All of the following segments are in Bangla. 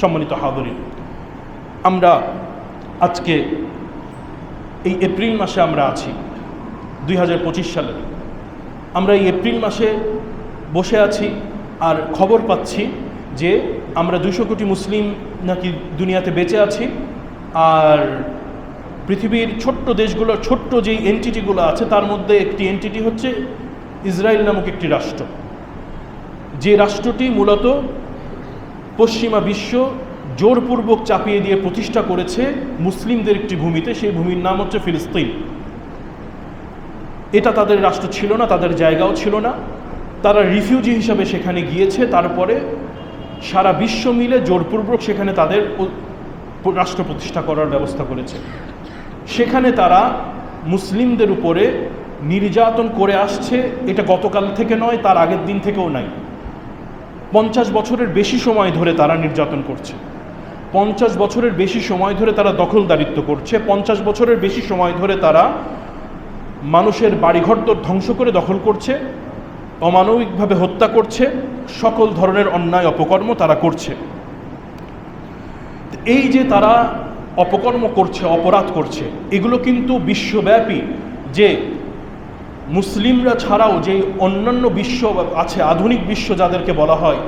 সম্মানিত হাদরিন আমরা আজকে এই এপ্রিল মাসে আমরা আছি, দুই হাজার পঁচিশ সালে। আমরা এই এপ্রিল মাসে বসে আছি আর খবর পাচ্ছি যে আমরা দুশো কোটি মুসলিম নাকি দুনিয়াতে বেঁচে আছি আর পৃথিবীর ছোট্ট দেশগুলো, ছোট্ট যেই এন্টিটিগুলো আছে, তার মধ্যে একটি এন্টিটি হচ্ছে ইসরায়েল নামক একটি রাষ্ট্র। যে রাষ্ট্রটি মূলত পশ্চিমা বিশ্ব জোরপূর্বক চাপিয়ে দিয়ে প্রতিষ্ঠা করেছে মুসলিমদের একটি ভূমিতে, সেই ভূমির নাম হচ্ছে ফিলিস্তিন। এটা তাদের রাষ্ট্র ছিল না, তাদের জায়গাও ছিল না। তারা রিফিউজি হিসাবে সেখানে গিয়েছে, তারপরে সারা বিশ্ব মিলে জোরপূর্বক সেখানে তাদের রাষ্ট্র প্রতিষ্ঠা করার ব্যবস্থা করেছে। সেখানে তারা মুসলিমদের উপরে নির্যাতন করে আসছে, এটা গতকাল থেকে নয়, তার আগের দিন থেকেও নাই। পঞ্চাশ বছরের বেশি সময় ধরে তারা নির্যাতন করছে। পঞ্চাশ বছরের বেশি সময় ধরে তারা দখলদারিত্ব করছে। পঞ্চাশ বছরের বেশি সময় ধরে তারা মানুষের বাড়িঘর তো ধ্বংস করে দখল করছে, অমানবিকভাবে হত্যা করছে, সকল ধরনের অন্যায় অপকর্ম তারা করছে। এই যে তারা অপকর্ম করছে, অপরাধ করছে, এগুলো কিন্তু বিশ্বব্যাপী যে মুসলিমরা ছাড়াও যেই অন্যান্য বিশ্ব আছে, আধুনিক বিশ্ব যাদেরকে বলা হয়,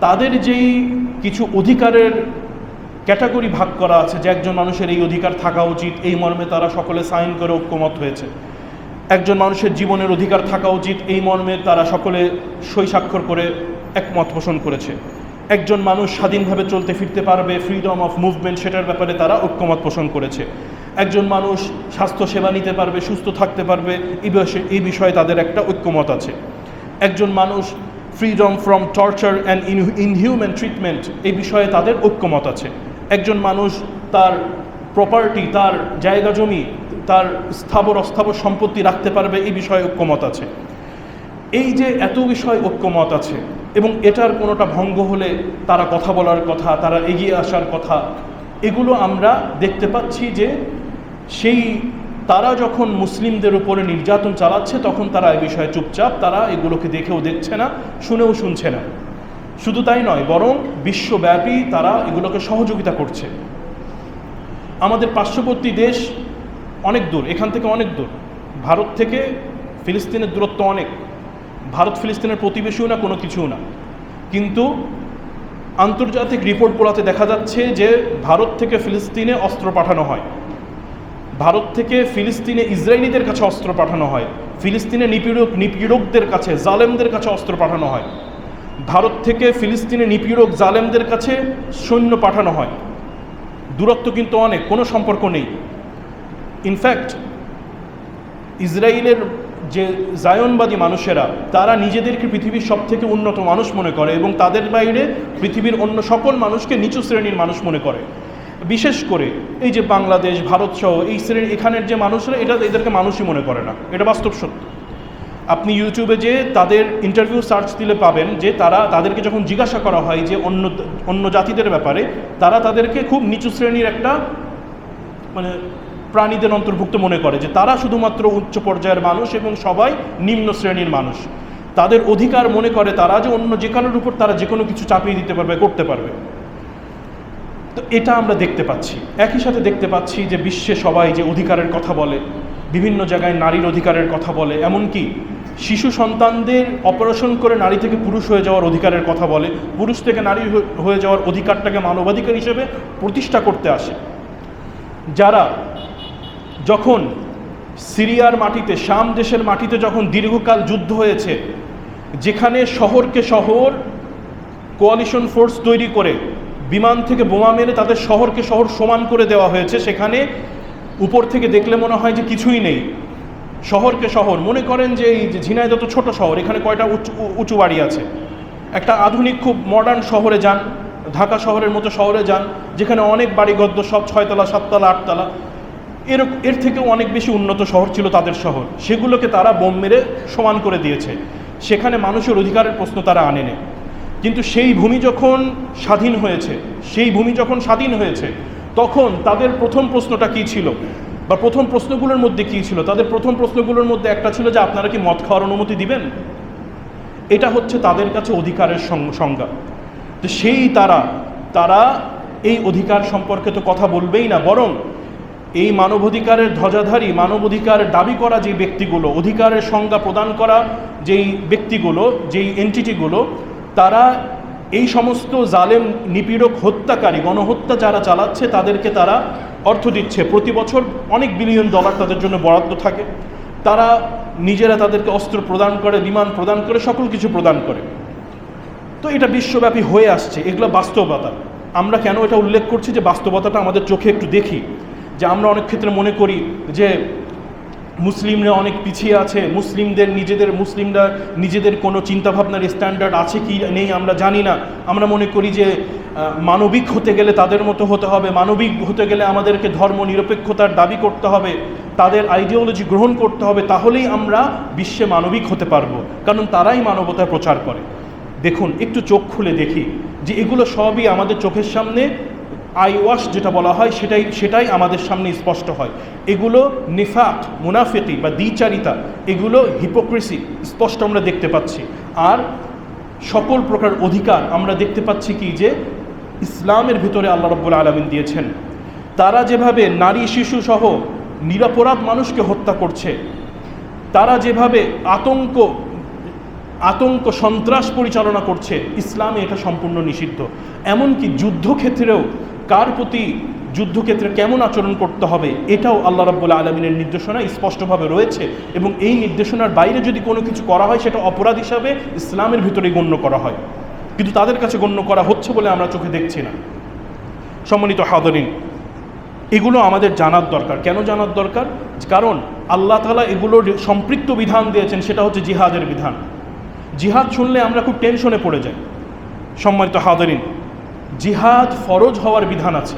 তাদের যেই কিছু অধিকারের ক্যাটাগরি ভাগ করা আছে, যে একজন মানুষের এই অধিকার থাকা উচিত, এই মর্মে তারা সকলে সাইন করে ঐক্যমত হয়েছে। একজন মানুষের জীবনের অধিকার থাকা উচিত, এই মর্মে তারা সকলে সই স্বাক্ষর করে একমত পোষণ করেছে। একজন মানুষ স্বাধীনভাবে চলতে ফিরতে পারবে ফ্রিডম অফ মুভমেন্ট সেটার ব্যাপারে তারা ঐক্যমত পোষণ করেছে। একজন মানুষ স্বাস্থ্য সেবা নিতে পারবে, সুস্থ থাকতে পারবে, এই বিষয়ে এই বিষয়ে তাদের একটা ঐক্যমত আছে। একজন মানুষ freedom from torture and inhuman treatment এই বিষয়ে তাদের ঐক্যমত আছে। একজন মানুষ তার প্রপার্টি তার জায়গা জমি, তার স্থাবর অস্থাবর সম্পত্তি রাখতে পারবে, এই বিষয়ে ঐক্যমত আছে। এই যে এত বিষয় ঐক্যমত আছে, এবং এটার কোনোটা ভঙ্গ হলে তারা কথা বলার কথা, তারা এগিয়ে আসার কথা, এগুলো আমরা দেখতে পাচ্ছি যে সেই তারা যখন মুসলিমদের উপরে নির্যাতন চালাচ্ছে, তখন তারা এই বিষয়ে চুপচাপ, তারা এগুলোকে দেখেও দেখছে না, শুনেও শুনছে না। শুধু তাই নয়, বরং বিশ্বব্যাপী তারা এগুলোকে সহযোগিতা করছে। আমাদের পার্শ্ববর্তী দেশ অনেক দূর, এখান থেকে অনেক দূর। ভারত থেকে ফিলিস্তিনের দূরত্ব অনেক। ভারত ফিলিস্তিনের প্রতিবেশীও না, কোনো কিছুও না। কিন্তু আন্তর্জাতিক রিপোর্টগুলোতে দেখা যাচ্ছে যে ভারত থেকে ফিলিস্তিনে অস্ত্র পাঠানো হয়। ভারত থেকে ফিলিস্তিনে ইসরায়েলিদের কাছে অস্ত্র পাঠানো হয়। ফিলিস্তিনে নিপীড়ক নিপীড়কদের কাছে, জালেমদের কাছে অস্ত্র পাঠানো হয়। ভারত থেকে ফিলিস্তিনে নিপীড়ক জালেমদের কাছে সৈন্য পাঠানো হয়। দূরত্ব কিন্তু অনেক, কোনো সম্পর্ক নেই। ইনফ্যাক্ট ইসরায়েলের যে জায়নবাদী মানুষেরা, তারা নিজেদেরকে পৃথিবীর সব থেকে উন্নত মানুষ মনে করে এবং তাদের বাইরে পৃথিবীর অন্য সকল মানুষকে নিচু শ্রেণির মানুষ মনে করে। বিশেষ করে এই যে বাংলাদেশ, ভারত সহ এই শ্রেণি এখানের যে মানুষরা, এটা এদেরকে মানুষই মনে করে না। এটা বাস্তব সত্য। আপনি ইউটিউবে যে তাদের ইন্টারভিউ সার্চ দিলে পাবেন যে তারা তাদেরকে যখন জিজ্ঞাসা করা হয় যে অন্য অন্য জাতিদের ব্যাপারে, তারা তাদেরকে খুব নিচু শ্রেণির একটা মানে প্রাণীদের অন্তর্ভুক্ত মনে করে যে তারা শুধুমাত্র উচ্চ পর্যায়ের মানুষ এবং সবাই নিম্ন শ্রেণির মানুষ। তাদের অধিকার মনে করে তারা যে অন্য যে কারোর উপর তারা যে কোনো কিছু চাপিয়ে দিতে পারবে, করতে পারবে। তো এটা আমরা দেখতে পাচ্ছি। একই সাথে দেখতে পাচ্ছি যে বিশ্বে সবাই যে অধিকারের কথা বলে, বিভিন্ন জায়গায় নারীর অধিকারের কথা বলে, এমনকি শিশু সন্তানদের অপারেশন করে নারী থেকে পুরুষ হয়ে যাওয়ার অধিকারের কথা বলে, পুরুষ থেকে নারী হয়ে- যাওয়ার অধিকারটাকে মানবাধিকার হিসেবে প্রতিষ্ঠা করতে আসে। যারা যখন সিরিয়ার মাটিতে, শাম দেশের মাটিতে যখন দীর্ঘকাল যুদ্ধ হয়েছে, যেখানে শহরকে শহর কোয়ালিশন ফোর্স তৈরি করে বিমান থেকে বোমা মেরে তাদের শহরকে শহর সমান করে দেওয়া হয়েছে। সেখানে উপর থেকে দেখলে মনে হয় যে কিছুই নেই। শহরকে শহর। মনে করেন যে এই যে ঝিনাইদহ তো ছোট শহর, এখানে কয়টা উঁচু উঁচু বাড়ি আছে। একটা আধুনিক, খুব মডার্ন শহরে যান, ঢাকা শহরের মতো শহরে যান, যেখানে অনেক বাড়ি গদ্য সব ছয়তলা, সাততলা, আটতলা। এর এর থেকেও অনেক বেশি উন্নত শহর ছিল তাদের শহর। সেগুলোকে তারা বোম মেরে সমান করে দিয়েছে। সেখানে মানুষের অধিকারের প্রশ্ন তারা আনেনি। কিন্তু সেই ভূমি যখন স্বাধীন হয়েছে, সেই ভূমি যখন স্বাধীন হয়েছে, তখন তাদের প্রথম প্রশ্নটা কী ছিল? বা প্রথম প্রশ্নগুলোর মধ্যে কী ছিল? তাদের প্রথম প্রশ্নগুলোর মধ্যে একটা ছিল যে, আপনারা কি মদ খাওয়ার অনুমতি দিবেন? এটা হচ্ছে তাদের কাছে অধিকারের সংজ্ঞা। তো সেই তারা তারা এই অধিকার সম্পর্কে তো কথা বলবেই না, বরং এই মানবাধিকারের ধ্বজাধারী, মানবাধিকার দাবি করা যে ব্যক্তিগুলো, অধিকারের সংজ্ঞা প্রদান করা যেই ব্যক্তিগুলো, যেই এন্টিটিগুলো তারা এই সমস্ত জালেম, নিপীড়ক, হত্যাকারী, গণহত্যা যারা চালাচ্ছে, তাদেরকে তারা অর্থ দিচ্ছে। প্রতি বছর অনেক বিলিয়ন ডলার তাদের জন্য বরাদ্দ থাকে। তারা নিজেরা তাদেরকে অস্ত্র প্রদান করে, বিমান প্রদান করে, সকল কিছু প্রদান করে। তো এটা বিশ্বব্যাপী হয়ে আসছে। এগুলো বাস্তবতা। আমরা কেন এটা উল্লেখ করছি যে বাস্তবতাটা আমাদের চোখে একটু দেখি? যে আমরা অনেক ক্ষেত্রে মনে করি যে মুসলিমরা অনেক পিছিয়ে আছে, মুসলিমদের নিজেদের, মুসলিমরা নিজেদের কোনো চিন্তাভাবনার স্ট্যান্ডার্ড আছে কি নেই আমরা জানি না। আমরা মনে করি যে মানবিক হতে গেলে তাদের মতো হতে হবে, মানবিক হতে গেলে আমাদেরকে ধর্ম নিরপেক্ষতার দাবি করতে হবে, তাদের আইডিওলজি গ্রহণ করতে হবে, তাহলেই আমরা বিশ্বে মানবিক হতে পারব, কারণ তারাই মানবতার প্রচার করে। দেখুন, একটু চোখ খুলে দেখি যে এগুলো সবই আমাদের চোখের সামনে আই ওয়াশ যেটা বলা হয়, সেটাই সেটাই আমাদের সামনে স্পষ্ট হয়। এগুলো নিফাক, মুনাফিকি বা দ্বিচারিতা, এগুলো হিপোক্রেসি স্পষ্ট আমরা দেখতে পাচ্ছি। আর সকল প্রকার অধিকার আমরা দেখতে পাচ্ছি কি যে, ইসলামের ভিতরে আল্লাহ রব্বুল আলমিন দিয়েছেন। তারা যেভাবে নারী শিশু সহ নিরাপরাধ মানুষকে হত্যা করছে, তারা যেভাবে আতঙ্ক আতঙ্ক সন্ত্রাস পরিচালনা করছে, ইসলামে এটা সম্পূর্ণ নিষিদ্ধ। এমনকি যুদ্ধক্ষেত্রেও কার প্রতি যুদ্ধক্ষেত্রে কেমন আচরণ করতে হবে, এটাও আল্লাহ রাব্বুল আলমিনের নির্দেশনা স্পষ্টভাবে রয়েছে এবং এই নির্দেশনার বাইরে যদি কোনো কিছু করা হয়, সেটা অপরাধ হিসাবে ইসলামের ভিতরে গণ্য করা হয়। কিন্তু তাদের কাছে গণ্য করা হচ্ছে বলে আমরা চোখে দেখছি না। সম্মানিত হাদরিন, এগুলো আমাদের জানার দরকার। কেন জানার দরকার? কারণ আল্লাহ তালা এগুলোর সম্পৃক্ত বিধান দিয়েছেন, সেটা হচ্ছে জিহাদের বিধান। জিহাদ শুনলে আমরা খুব টেনশনে পড়ে যাই। সম্মানিত হাদরিন জিহাদ ফরজ হওয়ার বিধান আছে।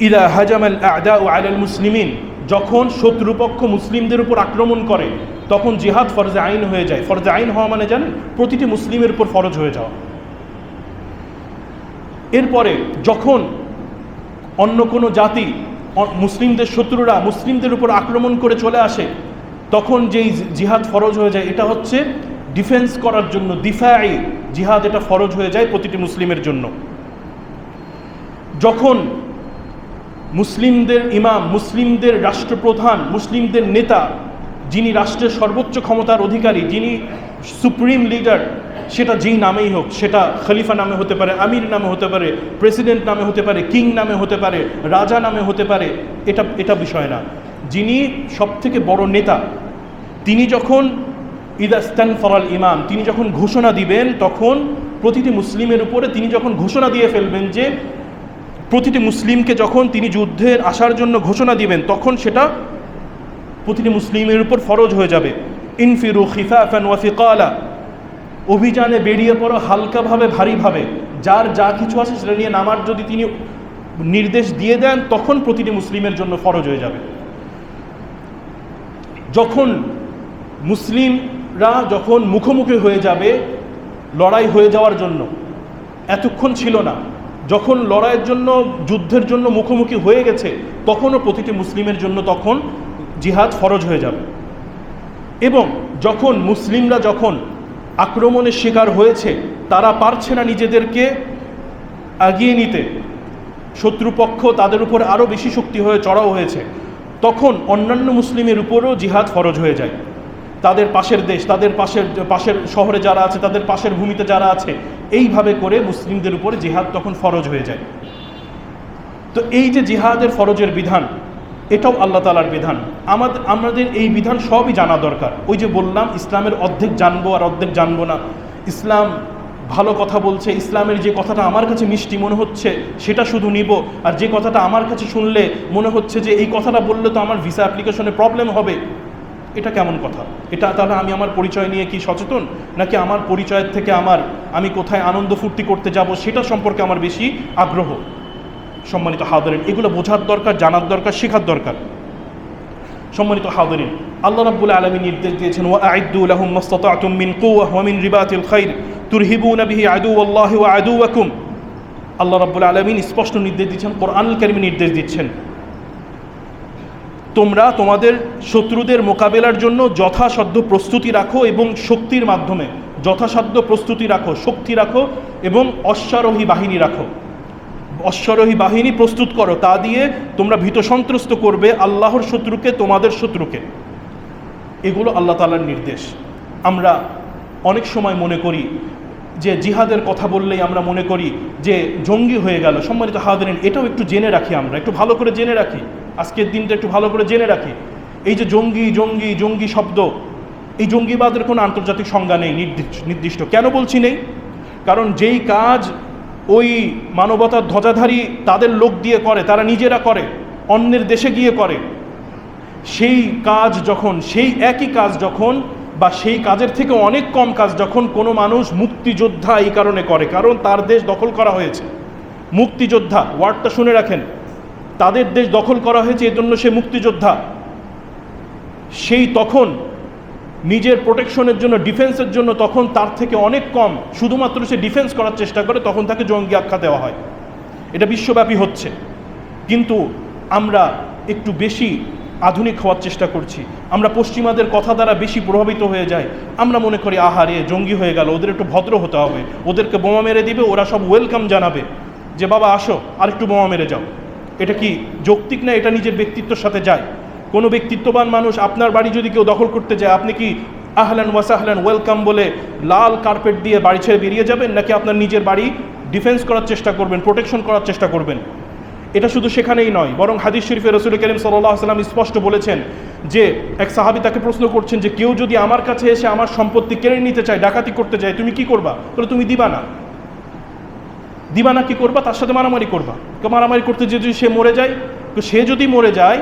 ইদা হাজামাল আদা ও আলাল মুসলিমিন, যখন শত্রুপক্ষ মুসলিমদের উপর আক্রমণ করে, তখন জিহাদ ফরজে আইন হয়ে যায়। ফরজে আইন হওয়া মানে জানেন? প্রতিটি মুসলিমের উপর ফরজ হয়ে যাওয়া। এরপরে যখন অন্য কোনো জাতি মুসলিমদের শত্রুরা মুসলিমদের উপর আক্রমণ করে চলে আসে, তখন যেই জিহাদ ফরজ হয়ে যায়, এটা হচ্ছে ডিফেন্স করার জন্য, দিফাই জিহাদ এটা ফরজ হয়ে যায় প্রতিটি মুসলিমের জন্য। যখন মুসলিমদের ইমাম, মুসলিমদের রাষ্ট্রপ্রধান, মুসলিমদের নেতা, যিনি রাষ্ট্রের সর্বোচ্চ ক্ষমতার অধিকারী, যিনি সুপ্রিম লিডার, সেটা যেই নামেই হোক, সেটা খলিফা নামে হতে পারে, আমির নামে হতে পারে, প্রেসিডেন্ট নামে হতে পারে, কিং নামে হতে পারে, রাজা নামে হতে পারে, এটা এটা বিষয় না। যিনি সবথেকে বড় নেতা, তিনি যখন ইদাস্তান ফরাল ইমাম, তিনি যখন ঘোষণা দিবেন, তখন প্রতিটি মুসলিমের উপরে তিনি যখন ঘোষণা দিয়ে ফেলবেন যে প্রতিটি মুসলিমকে যখন তিনি যুদ্ধের আসার জন্য ঘোষণা দিবেন, তখন সেটা প্রতিটি মুসলিমের উপর ফরজ হয়ে যাবে। ইনফিরু খিফাফান ওয়াফিকালা অভিযানে বেরিয়ে পড়ো হালকাভাবে, ভারীভাবে। যার যা কিছু আছে সেটা নিয়ে নামার যদি তিনি নির্দেশ দিয়ে দেন, তখন প্রতিটি মুসলিমের জন্য ফরজ হয়ে যাবে। যখন মুসলিমরা যখন মুখোমুখি হয়ে যাবে, লড়াই হয়ে যাওয়ার জন্য, এতক্ষণ ছিল না। যখন লড়াইয়ের জন্য, যুদ্ধের জন্য মুখোমুখি হয়ে গেছে, তখনও প্রতিটি মুসলিমের জন্য তখন জিহাদ ফরজ হয়ে যাবে। এবং যখন মুসলিমরা যখন আক্রমণের শিকার হয়েছে, তারা পারছে না নিজেদেরকে এগিয়ে নিতে। শত্রুপক্ষ তাদের উপর আরও বেশি শক্তি হয়ে চড়াও হয়েছে। তখন অন্যান্য মুসলিমের উপরও জিহাদ ফরজ হয়ে যায়। তাদের পাশের দেশ, তাদের পাশের পাশের শহরে যারা আছে, তাদের পাশের ভূমিতে যারা আছে এইভাবে করে মুসলিমদের উপরে জিহাদ তখন ফরজ হয়ে যায়। তো এই যে জিহাদের ফরজের বিধান, এটাও আল্লাহ তালার বিধান। আমাদের আমাদের এই বিধান সবই জানা দরকার। ওই যে বললাম, ইসলামের অর্ধেক জানব আর অর্ধেক জানব না। ইসলাম ভালো কথা বলছে, ইসলামের যে কথাটা আমার কাছে মিষ্টি মনে হচ্ছে, সেটা শুধু নিব। আর যে কথাটা আমার কাছে শুনলে মনে হচ্ছে যে, এই কথাটা বললে তো আমার ভিসা অ্যাপ্লিকেশনে প্রবলেম হবে। এটা কেমন কথা? এটা তাহলে আমি আমার পরিচয় নিয়ে কি সচেতন? নাকি আমার পরিচয়ের থেকে আমার আমি কোথায় আনন্দ ফুর্তি করতে যাব সেটা সম্পর্কে আমার বেশি আগ্রহ? সম্মানিত হাদরিন এগুলো বোঝার দরকার, জানার দরকার, শেখার দরকার। সম্মানিত হাদরিন আল্লাহ রাব্বুল আলামিন নির্দেশ দিয়েছেন ওয়া মিন কুওয়াহ ওয়া আল্লাহ রাব্বুল আলামিন স্পষ্ট নির্দেশ দিচ্ছেন, কোরআনুল কারীমে নির্দেশ দিচ্ছেন। তোমরা তোমাদের শত্রুদের মোকাবেলার জন্য যথাসাধ্য প্রস্তুতি রাখো এবং শক্তির মাধ্যমে যথাসাধ্য প্রস্তুতি রাখো, শক্তি রাখো এবং অশ্বারোহী বাহিনী রাখো। অশ্বারোহী বাহিনী প্রস্তুত করো, তা দিয়ে তোমরা ভীত সন্ত্রস্ত করবে আল্লাহর শত্রুকে, তোমাদের শত্রুকে। এগুলো আল্লাহ তালার নির্দেশ। আমরা অনেক সময় মনে করি যে জিহাদের কথা বললেই আমরা মনে করি যে জঙ্গি হয়ে গেল, সম্মানিত হাজরিন, এটাও একটু জেনে রাখি আমরা, একটু ভালো করে জেনে রাখি। আজকের দিনটা একটু ভালো করে জেনে রাখি। এই যে জঙ্গি জঙ্গি জঙ্গি শব্দ, এই জঙ্গিবাদের কোনো আন্তর্জাতিক সংজ্ঞা নেই, নির্দিষ্ট নির্দিষ্ট। কেন বলছি নেই? কারণ যেই কাজ ওই মানবতার ধ্বজাধারী তাদের লোক দিয়ে করে, তারা নিজেরা করে, অন্যের দেশে গিয়ে করে। সেই কাজ যখন, সেই একই কাজ যখন বা সেই কাজের থেকে অনেক কম কাজ যখন কোনো মানুষ মুক্তিযোদ্ধা এই কারণে করে, কারণ তার দেশ দখল করা হয়েছে। মুক্তিযোদ্ধা, ওয়ার্ডটা শুনে রাখেন। তাদের দেশ দখল করা হয়েছে, এজন্য সে মুক্তিযোদ্ধা। সেই তখন নিজের প্রোটেকশনের জন্য, ডিফেন্সের জন্য তখন তার থেকে অনেক কম, শুধুমাত্র সে ডিফেন্স করার চেষ্টা করে, তখন তাকে জঙ্গি আখ্যা দেওয়া হয়। এটা বিশ্বব্যাপী হচ্ছে। কিন্তু আমরা একটু বেশি আধুনিক হওয়ার চেষ্টা করছি। আমরা পশ্চিমাদের কথা দ্বারা বেশি প্রভাবিত হয়ে যাই। আমরা মনে করি আহারে জঙ্গি হয়ে গেল, ওদের একটু ভদ্র হতে হবে। ওদেরকে বোমা মেরে দিবে, ওরা সব ওয়েলকাম জানাবে। যে, বাবা, আসো আর একটু বোমা মেরে যাও। এটা কি যৌক্তিক না এটা নিজের ব্যক্তিত্বের সাথে যায়? কোনো ব্যক্তিত্ববান মানুষ আপনার বাড়ি যদি কেউ দখল করতে যায়, আপনি কি আহলান ওয়াসাহলান ওয়েলকাম বলে লাল কার্পেট দিয়ে বাড়ি ছেড়ে বেরিয়ে যাবেন, নাকি আপনার নিজের বাড়ি ডিফেন্স করার চেষ্টা করবেন, প্রোটেকশন করার চেষ্টা করবেন? এটা শুধু সেখানেই নয়, বরং হাদিস শরীফে রসুল করিম সাল্লাহ সাল্লাম স্পষ্ট বলেছেন যে এক সাহাবি তাকে প্রশ্ন করছেন যে কেউ যদি আমার কাছে এসে আমার সম্পত্তি কেড়ে নিতে চায়, ডাকাতি করতে চায়, তুমি কি করবা? তাহলে তুমি দিবা না। দিবা না কি করবা? তার সাথে মারামারি করবা। তো মারামারি করতে যদি সে মরে যায় তো সে যদি মরে যায়,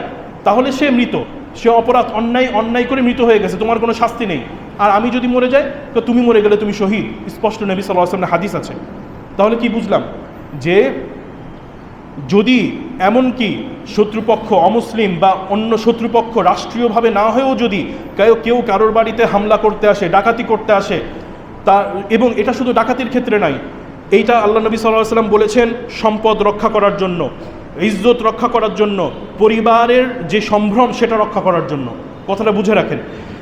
তাহলে সে মৃত। সে অপরাধ অন্যায় অন্যায় করে মৃত হয়ে গেছে, তোমার কোনো শাস্তি নেই। আর আমি যদি মরে যাই তো তুমি মরে গেলে তুমি শহীদ। স্পষ্ট নবী সাল্লাহ আসলামের হাদিস আছে। তাহলে কি বুঝলাম? যে যদি এমনকি শত্রুপক্ষ অমুসলিম বা অন্য শত্রুপক্ষ রাষ্ট্রীয়ভাবে না হয়েও যদি কেউ কেউ কারোর বাড়িতে হামলা করতে আসে, ডাকাতি করতে আসে তা এবং এটা শুধু ডাকাতির ক্ষেত্রে নাই এইটা আল্লাহ নবী সাল্লাহ সাল্লাম বলেছেন সম্পদ রক্ষা করার জন্য, ইজ্জত রক্ষা করার জন্য, পরিবারের যে সম্ভ্রম সেটা রক্ষা করার জন্য। কথাটা বুঝে রাখেন।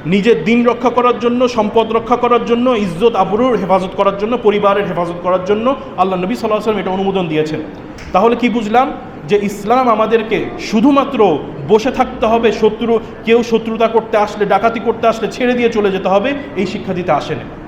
নিজের দিন রক্ষা করার জন্য, সম্পদ রক্ষা করার জন্য, ইজ্জত আবরুর হেফাজত করার জন্য, পরিবারের হেফাজত করার জন্য আল্লাহ নবী সাল্লাহ সাল্লাম এটা অনুমোদন দিয়েছেন। তাহলে কি বুঝলাম? যে ইসলাম আমাদেরকে শুধুমাত্র বসে থাকতে হবে, শত্রু, কেউ শত্রুতা করতে আসলে, ডাকাতি করতে আসলে ছেড়ে দিয়ে চলে যেতে হবে, এই শিক্ষা দিতে আসেনি।